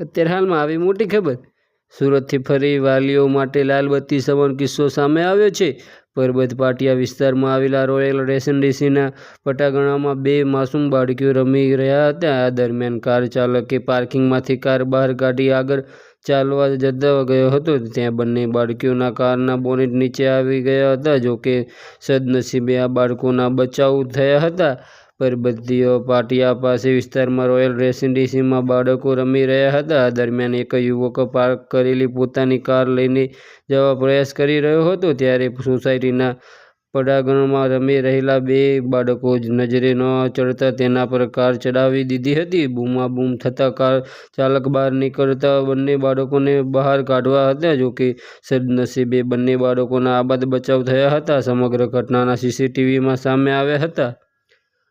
અત્યારે હાલમાં આવી મોટી ખબર. સુરતથી ફરી વાલીઓ માટે લાલબત્તી સમાન કિસ્સો સામે આવ્યો છે. પરબત પાટિયા વિસ્તારમાં આવેલા રોયલ રેસિડેન્સીના પટાગણામાં બે માસૂમ બાળકીઓ રમી રહ્યા હતા. આ દરમિયાન કાર ચાલકે પાર્કિંગમાંથી કાર બહાર કાઢી આગળ ચાલવા જતા ગયો હતો. ત્યાં બંને બાળકીઓના કારના બોનેટ નીચે આવી ગયા હતા, જોકે સદનસીબે આ બાળકોના બચાવ થયા હતા. પરબતીઓ પાટિયા પાસે વિસ્તારમાં રોયલ રેસિડેન્સીમાં બાળકો રમી રહ્યા હતા. દરમિયાન એક યુવક પાર્ક કરેલી પોતાની કાર લઈને જવા પ્રયાસ કરી રહ્યો હતો. ત્યારે સોસાયટીના પડાગણમાં રમી રહેલા બે બાળકો નજરે ન ચડતા તેના પર કાર ચડાવી દીધી હતી. બૂમાબૂમ થતાં કાર ચાલક બહાર નીકળતા બંને બાળકોને બહાર કાઢવા હતા જોકે સદનસીબે બંને બાળકોના આબાદ બચાવ થયા હતા. સમગ્ર ઘટનાના સીસીટીવીમાં સામે આવ્યા હતા.